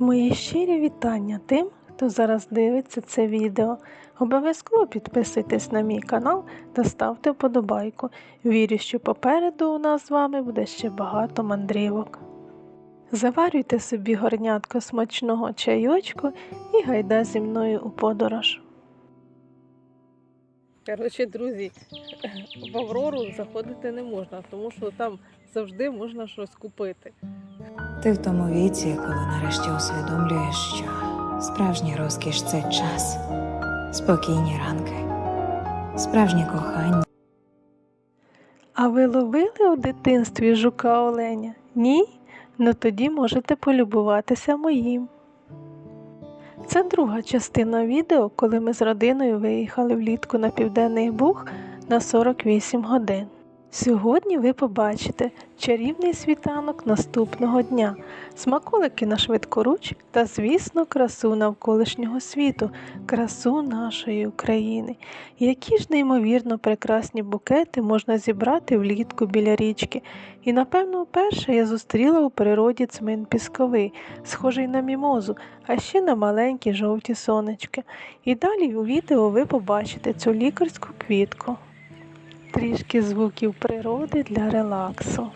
Мої щирі вітання тим, хто зараз дивиться це відео. Обов'язково підписуйтесь на мій канал та ставте вподобайку. Вірю, що попереду у нас з вами буде ще багато мандрівок. Заварюйте собі горнятко смачного чайочку і гайда зі мною у подорож. Коротше, друзі, в Аврору заходити не можна, тому що там завжди можна щось купити. Ти в тому віці, коли нарешті усвідомлюєш, що справжня розкіш це час, спокійні ранки, справжнє кохання. А ви ловили у дитинстві жука оленя? Ні? Ну тоді можете полюбуватися моїм. Це друга частина відео, коли ми з родиною виїхали влітку на Південний Буг на 48 годин. Сьогодні ви побачите чарівний світанок наступного дня, смаколики на швидкоруч та, звісно, красу навколишнього світу, красу нашої України. Які ж неймовірно прекрасні букети можна зібрати влітку біля річки. І, напевно, вперше я зустріла у природі цмин пісковий, схожий на мімозу, а ще на маленькі жовті сонечки. І далі у відео ви побачите цю лікарську квітку. Трішки звуків природи для релаксу.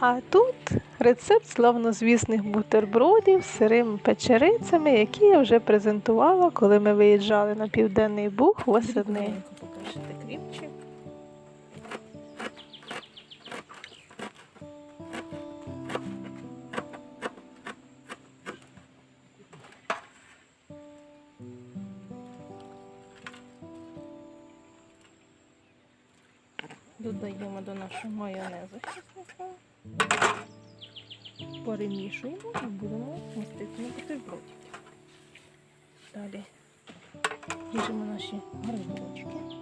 А тут рецепт славнозвісних бутербродів з сирими печерицями, які я вже презентувала, коли ми виїжджали на Південний Буг восени. Покажете Додаємо до нашого майонезу. Перемішуємо і будемо містити на бутербродики. Далі ріжемо наші грибочки,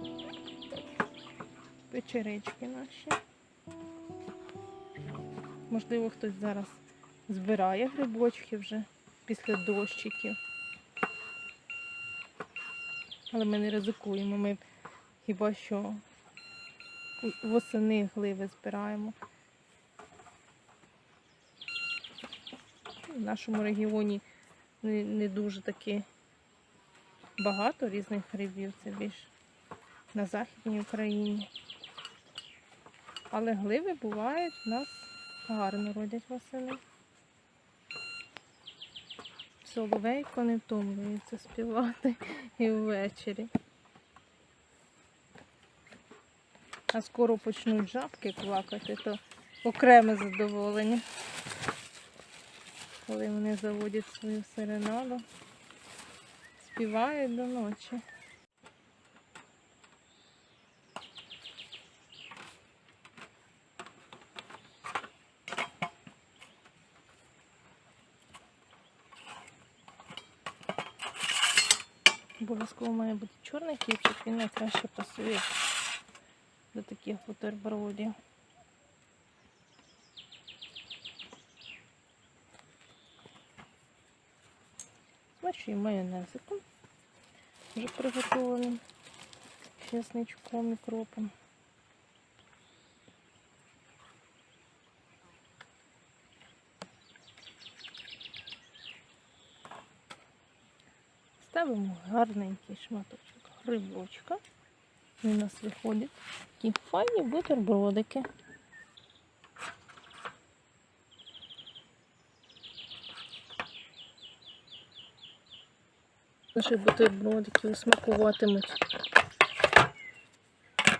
печеречки наші. Можливо, хтось зараз збирає грибочки вже після дощиків. Але ми не ризикуємо. Ми хіба що восени гливи збираємо. В нашому регіоні не, не дуже таки багато різних грибів, це більш на Західній Україні. Але гливи бувають у нас гарно родять восени. Соловейко не втомлюється співати і ввечері. А скоро почнуть жабки квакати, то окреме задоволення. Коли вони заводять свою серенаду, співають до ночі. Обов'язково має бути чорний хлібчик, він найкраще пасує до таких бутербродів. Смачуємо майонезиком, вже приготованим чесничком і кропом. Ставимо гарненький шматочок грибочка. У нас виходять такі файні бутербродики. Наші бутербродики смакуватимуть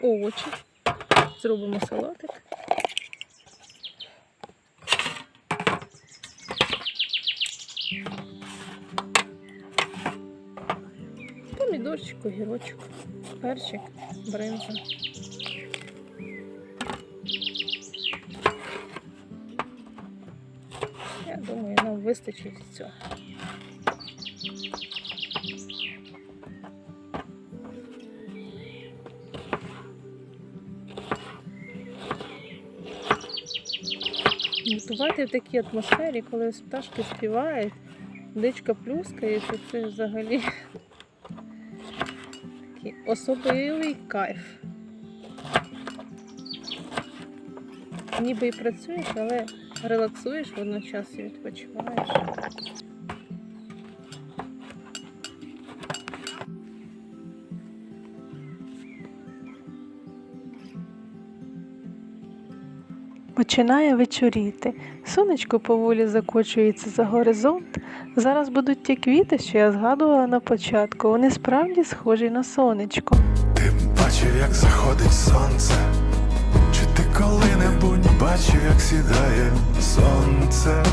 овочі. Зробимо салатик. Помідорчик, огірочок, перчик, бринза. Я думаю, нам вистачить цього. Готувати в такій атмосфері, коли пташки співають, дичка плюскається, це взагалі такий особливий кайф. Ніби і працюєш, але релаксуєш, водночас і відпочиваєш. Починає вечоріти. Сонечко поволі закочується за горизонт. Зараз будуть ті квіти, що я згадувала на початку. Вони справді схожі на сонечко. Ти бачив, як заходить сонце, чи ти коли-небудь бачив, як сідає сонце?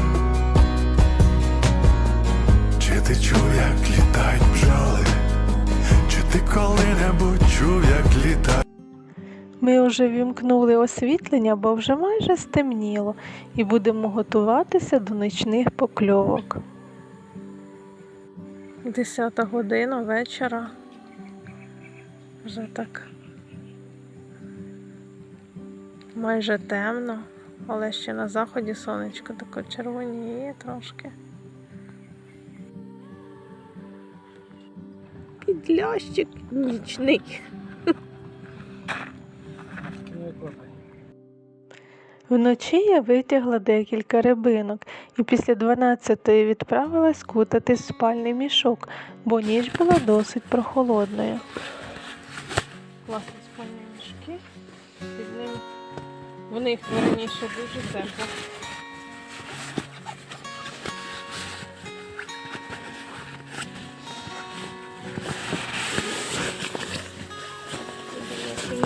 Чи ти чув, як літають бджоли? Чи ти коли-небудь чув, як літають? Ми вже вімкнули освітлення, бо вже майже стемніло, і будемо готуватися до нічних покльовок. Десята година вечора. Вже так майже темно, але ще на заході сонечко таке червоніє трошки. Підлящик нічний. Вночі я витягла декілька рибинок і після 12-ї відправилась кутати спальний мішок, бо ніч була досить прохолодною. Класні спальні мішки. Під ним в них раніше дуже тепло.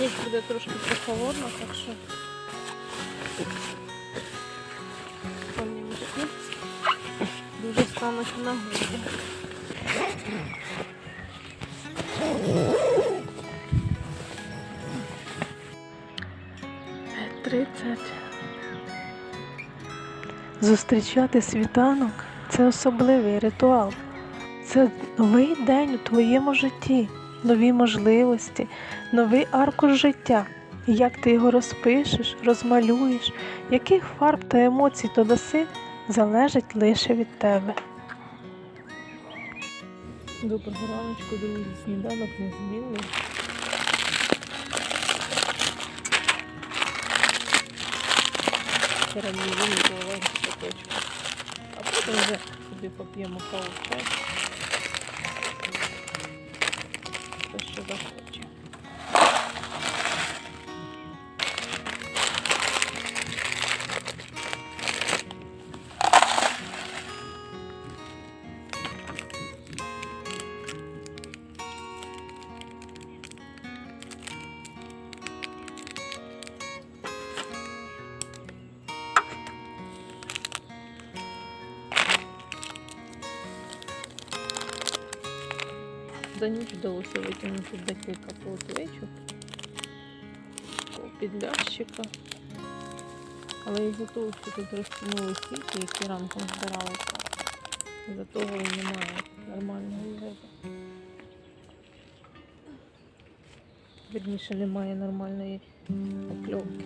Ніч буде трошки прохолодно, так що спальні мішки дуже стануть в нагоді. Тридцять. Зустрічати світанок це особливий ритуал. Це новий день у твоєму житті, нові можливості, новий аркуш життя. Як ти його розпишеш, розмалюєш, яких фарб та емоцій то даси, залежить лише від тебе. Доброго раночку, друзі. Сніданок незмінний. Карамелі маленький шаточок. А потім вже собі поп'ємо каву. Хто що захоче. За ніч вдалося витягнути декілька полотвичок, підлящика. Але із-за того, що тут розтягнули сіті, які ранком збиралися, із-за того і немає нормальної риби. Вірніше, немає нормальної покльовки.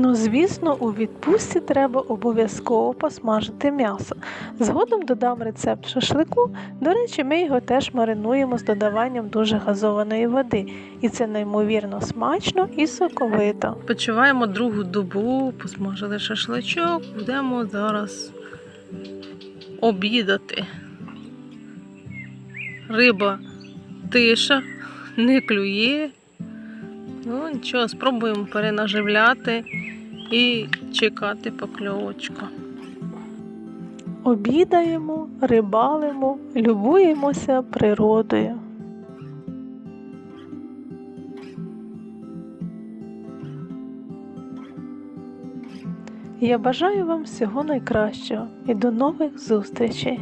Ну, звісно, у відпустці треба обов'язково посмажити м'ясо. Згодом додам рецепт шашлику. До речі, ми його теж маринуємо з додаванням дуже газованої води, і це неймовірно смачно і соковито. Почуваємо другу добу, посмажили шашличок, будемо зараз обідати. Риба тиша, не клює. Ну нічого, спробуємо перенаживляти і чекати покльовочку. Обідаємо, рибалимо, любуємося природою. Я бажаю вам всього найкращого і до нових зустрічей!